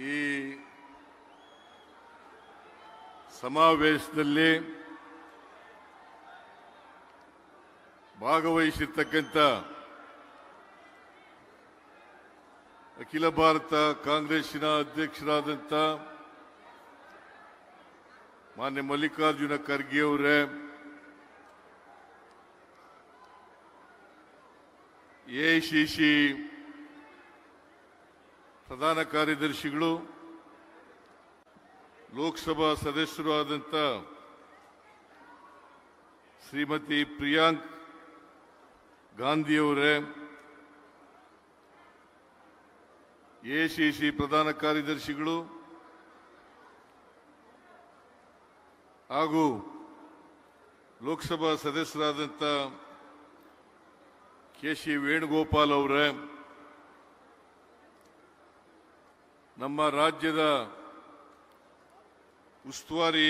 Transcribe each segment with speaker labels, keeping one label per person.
Speaker 1: ಈ ಸಮಾವೇಶದಲ್ಲಿ ಭಾಗವಹಿಸಿರ್ತಕ್ಕಂಥ ಅಖಿಲ ಭಾರತ ಕಾಂಗ್ರೆಸ್ಸಿನ ಅಧ್ಯಕ್ಷರಾದಂಥ ಮಾನ್ಯ ಮಲ್ಲಿಕಾರ್ಜುನ ಖರ್ಗೆ ಅವರೇ ಎಐಸಿಸಿ ಪ್ರಧಾನ ಕಾರ್ಯದರ್ಶಿಗಳು, ಲೋಕಸಭಾ ಸದಸ್ಯರು ಆದಂಥ ಶ್ರೀಮತಿ ಪ್ರಿಯಾಂಕ್ ಗಾಂಧಿಯವರೇ ಎಸಿಸಿ ಪ್ರಧಾನ ಕಾರ್ಯದರ್ಶಿಗಳು ಹಾಗೂ ಲೋಕಸಭಾ ಸದಸ್ಯರಾದಂಥ ಕೆ ಸಿ ವೇಣುಗೋಪಾಲ್ ಅವರೇ ನಮ್ಮ ರಾಜ್ಯದ ಉಸ್ತುವಾರಿ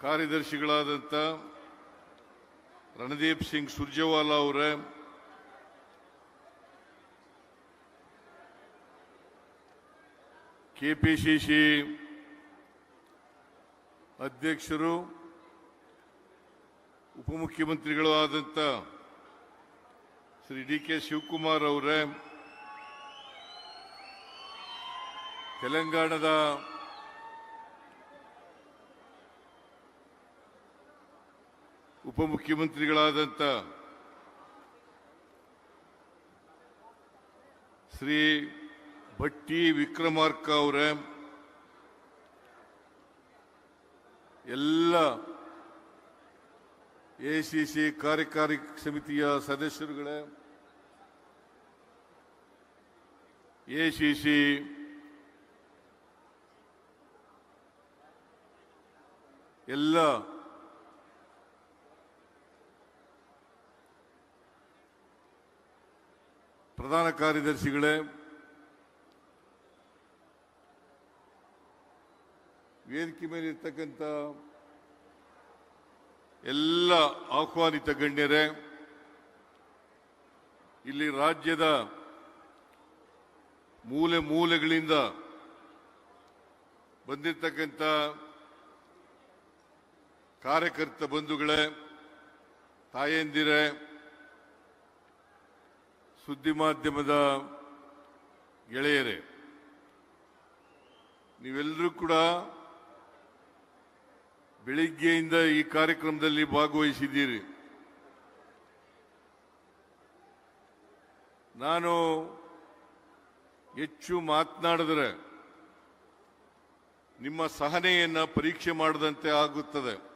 Speaker 1: ಕಾರ್ಯದರ್ಶಿಗಳಾದಂಥ ರಣದೀಪ್ ಸಿಂಗ್ ಸುರ್ಜೇವಾಲಾ ಅವರೇ, ಕೆಪಿಸಿಸಿ ಅಧ್ಯಕ್ಷರು ಉಪಮುಖ್ಯಮಂತ್ರಿಗಳು ಆದಂಥ ಶ್ರೀ ಡಿ ಕೆ ಶಿವಕುಮಾರ್ ಅವರೇ ತೆಲಂಗಾಣದ ಉಪಮುಖ್ಯಮಂತ್ರಿಗಳಾದಂಥ ಶ್ರೀ ಭಟ್ಟಿ ವಿಕ್ರಮಾರ್ಕ ಅವರ ಎಲ್ಲ ಎಸಿಸಿ ಕಾರ್ಯಕಾರಿ ಸಮಿತಿಯ ಸದಸ್ಯರುಗಳೇ ಎಸಿಸಿ ಎಲ್ಲ. ಪ್ರಧಾನ ಕಾರ್ಯದರ್ಶಿಗಳೇ ವೇದಿಕೆ ಮೇಲೆ ಇರ್ತಕ್ಕಂಥ ಎಲ್ಲ ಆಹ್ವಾನಿತ ಗಣ್ಯರೇ ಇಲ್ಲಿ ರಾಜ್ಯದ ಮೂಲೆ ಮೂಲೆಗಳಿಂದ ಬಂದಿರತಕ್ಕಂಥ ಕಾರ್ಯಕರ್ತ ಬಂಧುಗಳೇ, ತಾಯಂದಿರೇ, ಸುದ್ದಿ ಮಾಧ್ಯಮದ ಗೆಳೆಯರೇ, ನೀವೆಲ್ಲರೂ ಕೂಡ ಬೆಳಿಗ್ಗೆಯಿಂದ ಈ ಕಾರ್ಯಕ್ರಮದಲ್ಲಿ ಭಾಗವಹಿಸಿದ್ದೀರಿ. ನಾನು ಹೆಚ್ಚು ಮಾತನಾಡಿದ್ರೆ ನಿಮ್ಮ ಸಹನೆಯನ್ನು ಪರೀಕ್ಷೆ ಮಾಡದಂತೆ ಆಗುತ್ತದೆ.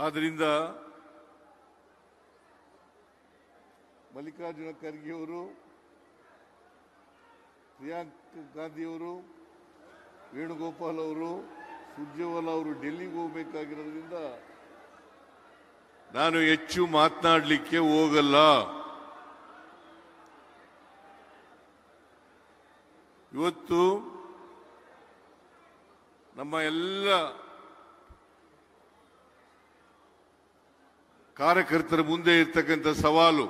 Speaker 1: ಆದ್ರಿಂದ ಮಲ್ಲಿಕಾರ್ಜುನ ಖರ್ಗೆ ಅವರು, ಪ್ರಿಯಾಂಕ್ ಗಾಂಧಿಯವರು ವೇಣುಗೋಪಾಲ್ ಅವರು, ಸುರ್ಜೇವಾಲಾ ಅವರು ಡೆಲ್ಲಿಗೆ ಹೋಗಬೇಕಾಗಿರೋದ್ರಿಂದ ನಾನು ಹೆಚ್ಚು ಮಾತನಾಡಲಿಕ್ಕೆ ಹೋಗಲ್ಲ. ಇವತ್ತು ನಮ್ಮ ಎಲ್ಲ ಕಾರ್ಯಕರ್ತರ ಮುಂದೆ ಇರ್ತಕ್ಕಂಥ ಸವಾಲು.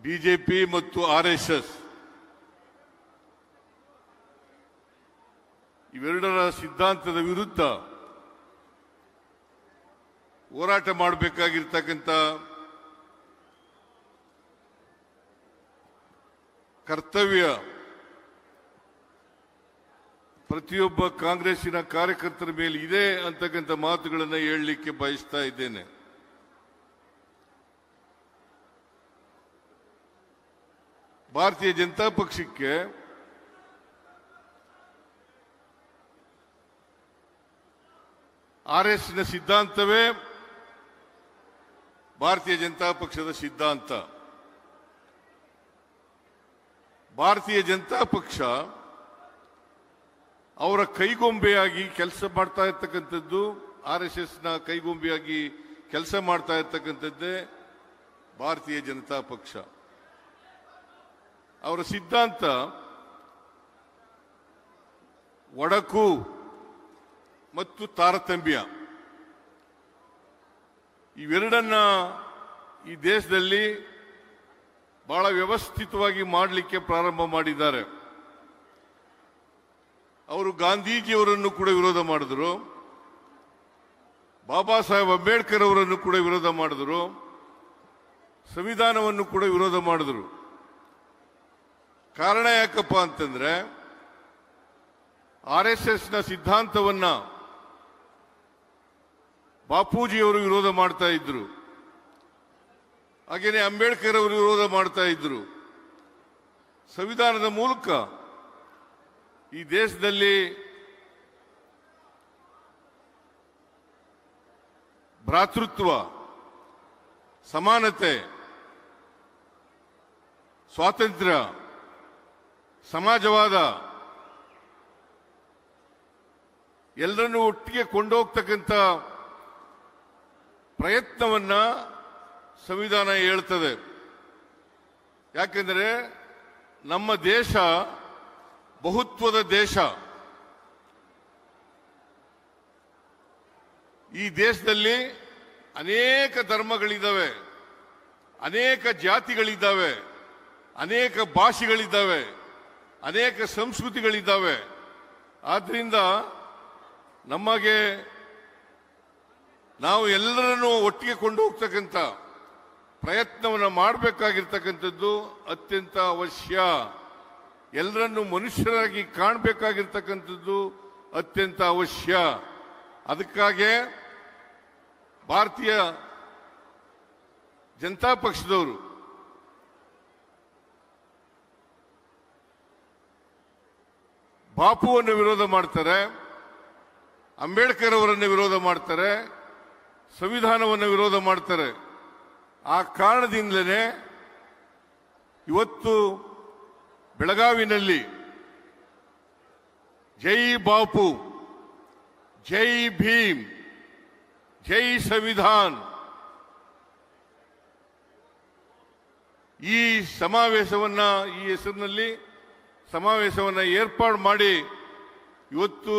Speaker 1: ಬಿಜೆಪಿ ಮತ್ತು ಆರ್ಎಸ್ಎಸ್ ಇವೆರಡರ ಸಿದ್ಧಾಂತದ ವಿರುದ್ಧ ಹೋರಾಟ ಮಾಡಬೇಕಾಗಿರ್ತಕ್ಕಂಥ ಕರ್ತವ್ಯ ಪ್ರತಿಯೊಬ್ಬ ಕಾಂಗ್ರೆಸ್ಸಿನ ಕಾರ್ಯಕರ್ತರ ಮೇಲೆ ಇದೆ ಅಂತಕ್ಕಂಥ ಮಾತುಗಳನ್ನು ಹೇಳಲಿಕ್ಕೆ ಬಯಸ್ತಾ ಇದ್ದೇನೆ. ಭಾರತೀಯ ಜನತಾ ಪಕ್ಷಕ್ಕೆ ಆರ್ ಎಸ್ನ ಸಿದ್ಧಾಂತವೇ ಭಾರತೀಯ ಜನತಾ ಪಕ್ಷದ ಸಿದ್ಧಾಂತ. ಭಾರತೀಯ ಜನತಾ ಪಕ್ಷ ಅವರ ಕೈಗೊಂಬೆಯಾಗಿ ಕೆಲಸ ಮಾಡ್ತಾ ಇರ್ತಕ್ಕಂಥದ್ದು ಆರ್ ಎಸ್ ಎಸ್ನ ಕೈಗೊಂಬೆಯಾಗಿ ಕೆಲಸ ಮಾಡ್ತಾ ಇರ್ತಕ್ಕಂಥದ್ದೇ ಭಾರತೀಯ ಜನತಾ ಪಕ್ಷ. ಅವರ ಸಿದ್ಧಾಂತ ಒಡಕು ಮತ್ತು ತಾರತಮ್ಯ. ಇವೆರಡನ್ನ ಈ ದೇಶದಲ್ಲಿ ಬಹಳ ವ್ಯವಸ್ಥಿತವಾಗಿ ಮಾಡಲಿಕ್ಕೆ ಪ್ರಾರಂಭ ಮಾಡಿದ್ದಾರೆ. ಅವರು ಗಾಂಧೀಜಿಯವರನ್ನು ಕೂಡ ವಿರೋಧ ಮಾಡಿದ್ರು. ಬಾಬಾ ಸಾಹೇಬ್ ಅಂಬೇಡ್ಕರ್ ಅವರನ್ನು ಕೂಡ ವಿರೋಧ ಮಾಡಿದ್ರು. ಸಂವಿಧಾನವನ್ನು ಕೂಡ ವಿರೋಧ ಮಾಡಿದ್ರು. ಕಾರಣ ಯಾಕಪ್ಪ ಅಂತಂದ್ರೆ, ಆರ್ ಎಸ್ ಎಸ್ನ ಸಿದ್ಧಾಂತವನ್ನ ಬಾಪೂಜಿಯವರು ವಿರೋಧ ಮಾಡ್ತಾ ಇದ್ರು. ಹಾಗೇನೆ ಅಂಬೇಡ್ಕರ್ ಅವರು ವಿರೋಧ ಮಾಡ್ತಾ ಇದ್ರು. ಸಂವಿಧಾನದ ಮೂಲಕ ಈ ದೇಶದಲ್ಲಿ ಭ್ರಾತೃತ್ವ, ಸಮಾನತೆ, ಸ್ವಾತಂತ್ರ್ಯ, ಸಮಾಜವಾದ ಎಲ್ಲರನ್ನೂ ಒಟ್ಟಿಗೆ ಕೊಂಡೋಗ್ತಕ್ಕಂಥ ಪ್ರಯತ್ನವನ್ನ ಸಂವಿಧಾನ ಹೇಳ್ತದೆ. ಯಾಕೆಂದರೆ ನಮ್ಮ ದೇಶ ಬಹುತ್ವದ ದೇಶ. ಈ ದೇಶದಲ್ಲಿ ಅನೇಕ ಧರ್ಮಗಳಿದ್ದಾವೆ, ಅನೇಕ ಜಾತಿಗಳಿದ್ದಾವೆ, ಅನೇಕ ಭಾಷೆಗಳಿದ್ದಾವೆ, ಅನೇಕ ಸಂಸ್ಕೃತಿಗಳಿದ್ದಾವೆ. ಆದ್ದರಿಂದ ನಮಗೆ ನಾವು ಎಲ್ಲರನ್ನು ಒಟ್ಟಿಗೆ ಕೊಂಡು ಹೋಗ್ತಕ್ಕಂಥ ಪ್ರಯತ್ನವನ್ನು ಮಾಡಬೇಕಾಗಿರ್ತಕ್ಕಂಥದ್ದು ಅತ್ಯಂತ ಅವಶ್ಯ. ಎಲ್ಲರನ್ನು ಮನುಷ್ಯರಾಗಿ ಕಾಣಬೇಕಾಗಿರ್ತಕ್ಕಂಥದ್ದು ಅತ್ಯಂತ ಅವಶ್ಯ. ಅದಕ್ಕಾಗೆ ಭಾರತೀಯ ಜನತಾ ಪಕ್ಷದವರು ಬಾಪುವನ್ನು ವಿರೋಧ ಮಾಡ್ತಾರೆ, ಅಂಬೇಡ್ಕರ್ ಅವರನ್ನು ವಿರೋಧ ಮಾಡ್ತಾರೆ, ಸಂವಿಧಾನವನ್ನು ವಿರೋಧ ಮಾಡ್ತಾರೆ. ಆ ಕಾರಣದಿಂದಲೇ ಇವತ್ತು ಬೆಳಗಾವಿನಲ್ಲಿ ಜೈ ಬಾಪು, ಜೈ ಭೀಮ್, ಜೈ ಸಂವಿಧಾನ್. ಈ ಸಮಾವೇಶವನ್ನ, ಈ ಹೆಸರಿನಲ್ಲಿ ಸಮಾವೇಶವನ್ನ ಏರ್ಪಾಡು ಮಾಡಿ ಇವತ್ತು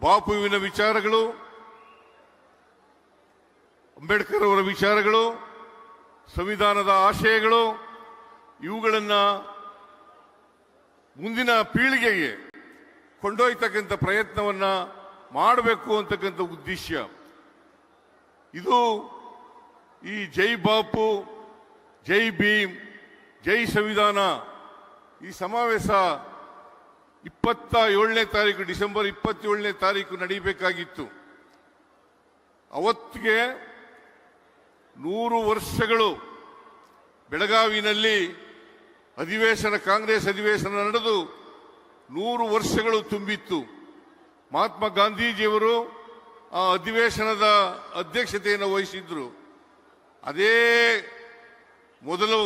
Speaker 1: ಬಾಪುವಿನ ವಿಚಾರಗಳು, ಅಂಬೇಡ್ಕರ್ ಅವರ ವಿಚಾರಗಳು, ಸಂವಿಧಾನದ ಆಶಯಗಳು, ಇವುಗಳನ್ನ ಮುಂದಿನ ಪೀಳಿಗೆಗೆ ಕೊಂಡೊಯ್ತಕ್ಕಂಥ ಪ್ರಯತ್ನವನ್ನ ಮಾಡಬೇಕು ಅಂತಕ್ಕಂಥ ಉದ್ದೇಶ ಇದು ಈ ಜೈ ಬಾಪು, ಜೈ ಭೀಮ್, ಜೈ ಸಂವಿಧಾನ ಈ ಸಮಾವೇಶ ಇಪ್ಪತ್ತ ಏಳನೇ ತಾರೀಕು, ಡಿಸೆಂಬರ್ ಇಪ್ಪತ್ತೇಳನೇ ತಾರೀಕು ನಡೀಬೇಕಾಗಿತ್ತು. ಅವತ್ತಿಗೆ ನೂರು ವರ್ಷಗಳು ಬೆಳಗಾವಿನಲ್ಲಿ ಅಧಿವೇಶನ ಕಾಂಗ್ರೆಸ್ ಅಧಿವೇಶನ ನಡೆದು ನೂರು ವರ್ಷಗಳು ತುಂಬಿತ್ತು. ಮಹಾತ್ಮ ಗಾಂಧೀಜಿಯವರು ಆ ಅಧಿವೇಶನದ ಅಧ್ಯಕ್ಷತೆಯನ್ನು ವಹಿಸಿದ್ರು. ಅದೇ ಮೊದಲು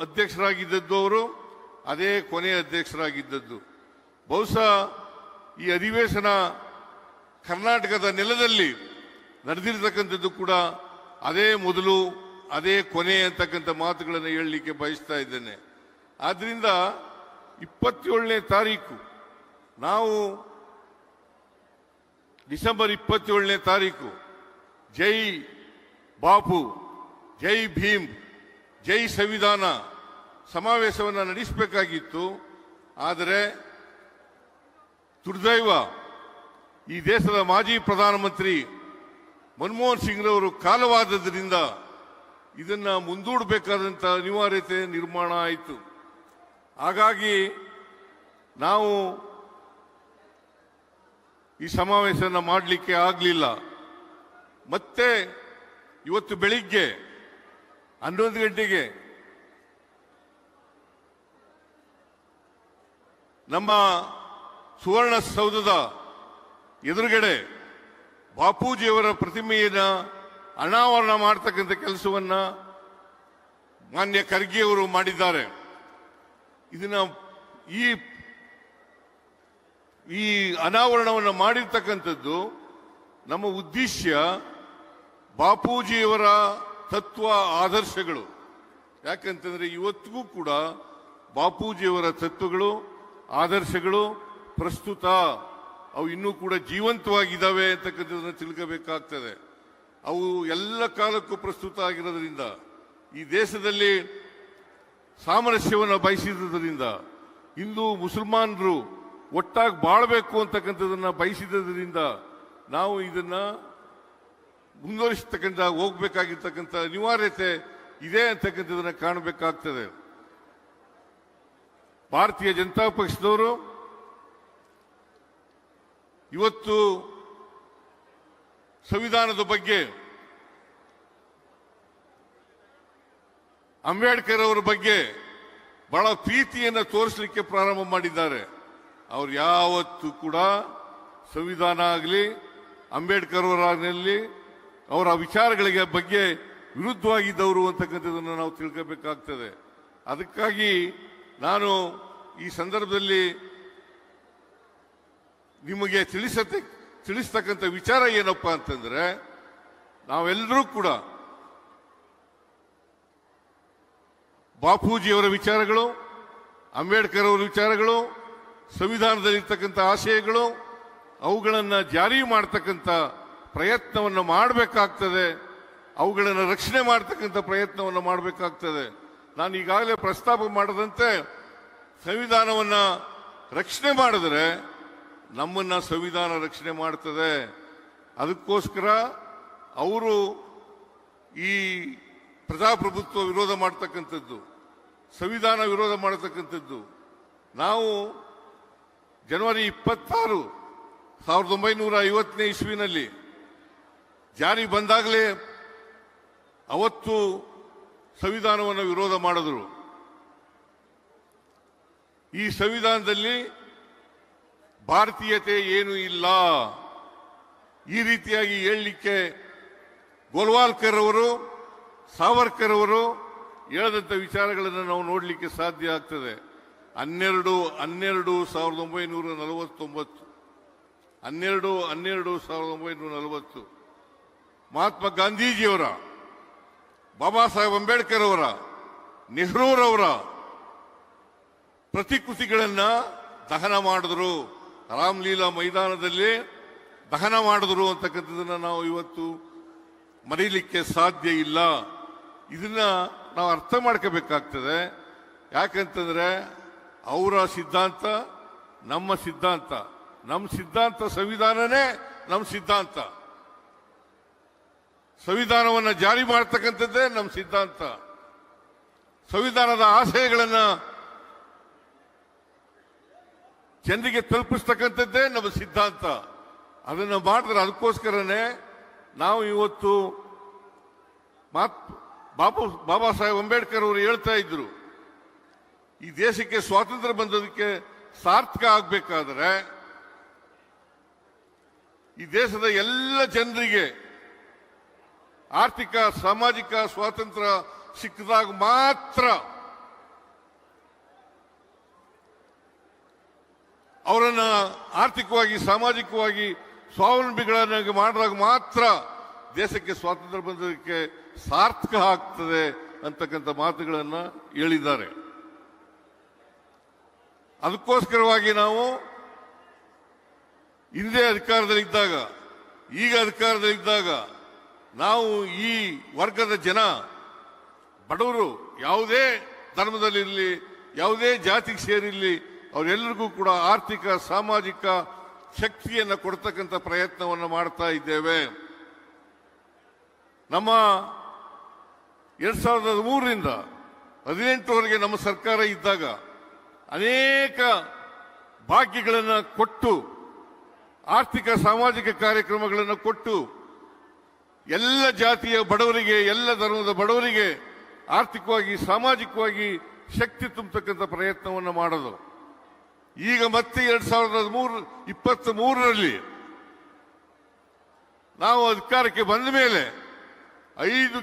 Speaker 1: ಅಧ್ಯಕ್ಷರಾಗಿದ್ದದ್ದು ಅವರು, ಅದೇ ಕೊನೆಯ ಅಧ್ಯಕ್ಷರಾಗಿದ್ದದ್ದು. ಬಹುಶಃ ಈ ಅಧಿವೇಶನ ಕರ್ನಾಟಕದ ನೆಲದಲ್ಲಿ ನಡೆದಿರತಕ್ಕಂಥದ್ದು ಕೂಡ ಅದೇ ಮೊದಲು, ಅದೇ ಕೊನೆ ಅಂತಕ್ಕಂಥ ಮಾತುಗಳನ್ನು ಹೇಳಲಿಕ್ಕೆ ಬಯಸ್ತಾ ಇದ್ದೇನೆ. ಆದ್ರಿಂದ ಇಪ್ಪತ್ತೇಳನೇ ತಾರೀಕು, ನಾವು ಡಿಸೆಂಬರ್ ಇಪ್ಪತ್ತೇಳನೇ ತಾರೀಕು, ಜೈ ಬಾಪು, ಜೈ ಭೀಮ್, ಜೈ ಸಂವಿಧಾನ ಸಮಾವೇಶವನ್ನು ನಡೆಸಬೇಕಾಗಿತ್ತು. ಆದರೆ ದುರ್ದೈವ ಈ ದೇಶದ ಮಾಜಿ ಪ್ರಧಾನಮಂತ್ರಿ ಮನಮೋಹನ್ ಸಿಂಗ್ರವರು ಕಾಲವಾದದ್ರಿಂದ ಇದನ್ನು ಮುಂದೂಡಬೇಕಾದಂಥ ಅನಿವಾರ್ಯತೆ ನಿರ್ಮಾಣ ಆಯಿತು. ಹಾಗಾಗಿ ನಾವು ಈ ಸಮಾವೇಶವನ್ನು ಮಾಡಲಿಕ್ಕೆ ಆಗಲಿಲ್ಲ. ಮತ್ತೆ ಇವತ್ತು ಬೆಳಿಗ್ಗೆ ಹನ್ನೊಂದು ಗಂಟೆಗೆ ನಮ್ಮ ಸುವರ್ಣ ಸೌಧದ ಎದುರುಗಡೆ ಬಾಪೂಜಿಯವರ ಪ್ರತಿಮೆಯನ್ನ ಅನಾವರಣ ಮಾಡತಕ್ಕಂಥ ಕೆಲಸವನ್ನ ಮಾನ್ಯ ಖರ್ಗೆಯವರು ಮಾಡಿದ್ದಾರೆ. ಇದನ್ನ ಈ ಈ ಅನಾವರಣವನ್ನು ಮಾಡಿರ್ತಕ್ಕಂಥದ್ದು ನಮ್ಮ ಉದ್ದೇಶ ಬಾಪೂಜಿಯವರ ತತ್ವ ಆದರ್ಶಗಳು. ಯಾಕಂತಂದ್ರೆ ಇವತ್ತಿಗೂ ಕೂಡ ಬಾಪೂಜಿಯವರ ತತ್ವಗಳು, ಆದರ್ಶಗಳು ಪ್ರಸ್ತುತ ಅವು ಇನ್ನೂ ಕೂಡ ಜೀವಂತವಾಗಿದ್ದಾವೆ ಅಂತಕ್ಕಂಥದ್ದನ್ನು ತಿಳ್ಕೋಬೇಕಾಗ್ತದೆ. ಅವು ಎಲ್ಲ ಕಾಲಕ್ಕೂ ಪ್ರಸ್ತುತ ಆಗಿರೋದ್ರಿಂದ ಈ ದೇಶದಲ್ಲಿ ಸಾಮರಸ್ಯವನ್ನು ಬಯಸಿದ್ದರಿಂದ ಹಿಂದೂ ಮುಸಲ್ಮಾನರು ಒಟ್ಟಾಗಿ ಬಾಳಬೇಕು ಅಂತಕ್ಕಂಥದನ್ನು ಬಯಸಿದ್ದರಿಂದ ನಾವು ಇದನ್ನ ಮುಂದುವರಿಸತಕ್ಕಂಥ, ಹೋಗ್ಬೇಕಾಗಿರ್ತಕ್ಕಂಥ ಅನಿವಾರ್ಯತೆ ಇದೆ ಅಂತಕ್ಕಂಥದನ್ನ ಕಾಣಬೇಕಾಗ್ತದೆ. ಭಾರತೀಯ ಜನತಾ ಪಕ್ಷದವರು ಇವತ್ತು ಸಂವಿಧಾನದ ಬಗ್ಗೆ ಅಂಬೇಡ್ಕರ್ ಅವರ ಬಗ್ಗೆ ಬಹಳ ಪ್ರೀತಿಯನ್ನು ತೋರಿಸಲಿಕ್ಕೆ ಪ್ರಾರಂಭ ಮಾಡಿದ್ದಾರೆ. ಅವ್ರು ಯಾವತ್ತೂ ಕೂಡ ಸಂವಿಧಾನ ಆಗಲಿ, ಅಂಬೇಡ್ಕರ್ ಅವರಾಗಲಿ ಅವರ ವಿಚಾರಗಳಿಗೆ ಬಗ್ಗೆ ವಿರುದ್ಧವಾಗಿದ್ದವರು ಅಂತಕ್ಕಂಥದ್ದನ್ನು ನಾವು ತಿಳ್ಕೋಬೇಕಾಗ್ತದೆ. ಅದಕ್ಕಾಗಿ ನಾನು ಈ ಸಂದರ್ಭದಲ್ಲಿ ನಿಮಗೆ ತಿಳಿಸತ್ತೆ ತಿಳಿಸ್ತಕ್ಕಂಥ ವಿಚಾರ ಏನಪ್ಪ ಅಂತಂದ್ರೆ, ನಾವೆಲ್ಲರೂ ಕೂಡ ಬಾಪೂಜಿಯವರ ವಿಚಾರಗಳು ಅಂಬೇಡ್ಕರ್ ಅವರ ವಿಚಾರಗಳು, ಸಂವಿಧಾನದಲ್ಲಿರ್ತಕ್ಕಂಥ ಆಶಯಗಳು, ಅವುಗಳನ್ನು ಜಾರಿ ಮಾಡ್ತಕ್ಕಂಥ ಪ್ರಯತ್ನವನ್ನು ಮಾಡಬೇಕಾಗ್ತದೆ. ಅವುಗಳನ್ನು ರಕ್ಷಣೆ ಮಾಡ್ತಕ್ಕಂಥ ಪ್ರಯತ್ನವನ್ನು ಮಾಡಬೇಕಾಗ್ತದೆ. ನಾನು ಈಗಾಗಲೇ ಪ್ರಸ್ತಾಪ ಮಾಡದಂತೆ ಸಂವಿಧಾನವನ್ನು ರಕ್ಷಣೆ ಮಾಡಿದರೆ ನಮ್ಮನ್ನು ಸಂವಿಧಾನ ರಕ್ಷಣೆ ಮಾಡ್ತದೆ. ಅದಕ್ಕೋಸ್ಕರ ಅವರು ಈ ಪ್ರಜಾಪ್ರಭುತ್ವ ವಿರೋಧ ಮಾಡತಕ್ಕಂಥದ್ದು. ಸಂವಿಧಾನ ವಿರೋಧ ಮಾಡತಕ್ಕಂಥದ್ದು. ನಾವು ಜನವರಿ ಇಪ್ಪತ್ತಾರು, ಸಾವಿರದ ಒಂಬೈನೂರ ಐವತ್ತನೇ ಇಸ್ವಿನಲ್ಲಿ ಜಾರಿ ಬಂದಾಗಲೇ ಅವತ್ತು ಸಂವಿಧಾನವನ್ನು ವಿರೋಧ ಮಾಡಿದ್ರು. ಈ ಸಂವಿಧಾನದಲ್ಲಿ ಭಾರತೀಯತೆ ಏನೂ ಇಲ್ಲ. ಈ ರೀತಿಯಾಗಿ ಹೇಳಲಿಕ್ಕೆ ಗೋಲ್ವಾಲ್ಕರ್ ಅವರು, ಸಾವರ್ಕರ್ ಅವರು ಹೇಳದಂತ ವಿಚಾರಗಳನ್ನು ನಾವು ನೋಡಲಿಕ್ಕೆ ಸಾಧ್ಯ ಆಗ್ತದೆ. ಹನ್ನೆರಡು ಹನ್ನೆರಡು ಸಾವಿರದ ಒಂಬೈನೂರ ನಲವತ್ತೊಂಬತ್ತು. ಹನ್ನೆರಡು ಹನ್ನೆರಡು ಸಾವಿರದ ಒಂಬೈನೂರ ನಲವತ್ತು. ಮಹಾತ್ಮ ಗಾಂಧೀಜಿಯವರ, ಬಾಬಾ ಸಾಹೇಬ್ ಅಂಬೇಡ್ಕರ್ ಅವರ ನೆಹರೂರವರ ಪ್ರತಿಕೃತಿಗಳನ್ನು ದಹನ ಮಾಡಿದ್ರು. ರಾಮಲೀಲಾ ಮೈದಾನದಲ್ಲಿ ದಹನ ಮಾಡಿದ್ರು ಅಂತಕ್ಕಂಥದ್ದನ್ನು ನಾವು ಇವತ್ತು ಮರೀಲಿಕ್ಕೆ ಸಾಧ್ಯ ಇಲ್ಲ. ಇದನ್ನ ನಾವು ಅರ್ಥ ಮಾಡ್ಕೋಬೇಕಾಗ್ತದೆ. ಯಾಕಂತಂದರೆ ಅವರ ಸಿದ್ಧಾಂತ ನಮ್ಮ ಸಿದ್ಧಾಂತ. ನಮ್ಮ ಸಿದ್ಧಾಂತ ಸಂವಿಧಾನನೇ ನಮ್ಮ ಸಿದ್ಧಾಂತ. ಸಂವಿಧಾನವನ್ನು ಜಾರಿ ಮಾಡ್ತಕ್ಕಂಥದ್ದೇ ನಮ್ಮ ಸಿದ್ಧಾಂತ. ಸಂವಿಧಾನದ ಆಶಯಗಳನ್ನ ಜನರಿಗೆ ತಲುಪಿಸ್ತಕ್ಕಂಥದ್ದೇ ನಮ್ಮ ಸಿದ್ಧಾಂತ. ಅದನ್ನು ಮಾಡಿದ್ರೆ ಅದಕ್ಕೋಸ್ಕರನೇ ನಾವು ಇವತ್ತು ಮಾತ್ ಬಾಬು, ಬಾಬಾ ಸಾಹೇಬ್ ಅಂಬೇಡ್ಕರ್ ಅವರು ಹೇಳ್ತಾ ಇದ್ರು, ಈ ದೇಶಕ್ಕೆ ಸ್ವಾತಂತ್ರ್ಯ ಬಂದದಕ್ಕೆ ಸಾರ್ಥಕ ಆಗಬೇಕಾದ್ರೆ ಈ ದೇಶದ ಎಲ್ಲ ಜನರಿಗೆ ಆರ್ಥಿಕ, ಸಾಮಾಜಿಕ ಸ್ವಾತಂತ್ರ್ಯ ಸಿಕ್ಕಿದಾಗ ಮಾತ್ರ ಅವರನ್ನ ಆರ್ಥಿಕವಾಗಿ, ಸಾಮಾಜಿಕವಾಗಿ ಸ್ವಾವಲಂಬಿಗಳನ್ನಾಗಿ ಮಾಡಿದಾಗ ಮಾತ್ರ ದೇಶಕ್ಕೆ ಸ್ವಾತಂತ್ರ್ಯ ಬಂದದಕ್ಕೆ ಸಾರ್ಥಕ ಆಗ್ತದೆ ಅಂತಕ್ಕಂಥ ಮಾತುಗಳನ್ನು ಹೇಳಿದ್ದಾರೆ. ಅದಕ್ಕೋಸ್ಕರವಾಗಿ ನಾವು ಹಿಂದೆ ಅಧಿಕಾರದಲ್ಲಿದ್ದಾಗ, ಈಗ ಅಧಿಕಾರದಲ್ಲಿದ್ದಾಗ ನಾವು ಈ ವರ್ಗದ ಜನ, ಬಡವರು ಯಾವುದೇ ಧರ್ಮದಲ್ಲಿರಲಿ, ಯಾವುದೇ ಜಾತಿಗೆ ಸೇರಿರಲಿ, ಅವರೆಲ್ಲರಿಗೂ ಕೂಡ ಆರ್ಥಿಕ, ಸಾಮಾಜಿಕ ಶಕ್ತಿಯನ್ನು ಕೊಡ್ತಕ್ಕಂಥ ಪ್ರಯತ್ನವನ್ನು ಮಾಡ್ತಾ ಇದ್ದೇವೆ. ನಮ್ಮ ಎರಡ್ ಸಾವಿರದ ಹದಿಮೂರರಿಂದ ಹದಿನೆಂಟರವರೆಗೆ ನಮ್ಮ ಸರ್ಕಾರ ಇದ್ದಾಗ ಅನೇಕ ಭಾಗ್ಯಗಳನ್ನು ಕೊಟ್ಟು, ಆರ್ಥಿಕ ಸಾಮಾಜಿಕ ಕಾರ್ಯಕ್ರಮಗಳನ್ನು ಕೊಟ್ಟು, ಎಲ್ಲ ಜಾತಿಯ ಬಡವರಿಗೆ, ಎಲ್ಲ ಧರ್ಮದ ಬಡವರಿಗೆ ಆರ್ಥಿಕವಾಗಿ, ಸಾಮಾಜಿಕವಾಗಿ ಶಕ್ತಿ ತುಂಬತಕ್ಕಂಥ ಪ್ರಯತ್ನವನ್ನು ಮಾಡೋದು. ಈಗ ಮತ್ತೆ ಎರಡ್ ಸಾವಿರದ ಹದಿಮೂರು ಇಪ್ಪತ್ತ್ ಮೂರರಲ್ಲಿ ನಾವು ಅಧಿಕಾರಕ್ಕೆ ಬಂದ ಮೇಲೆ ಐದು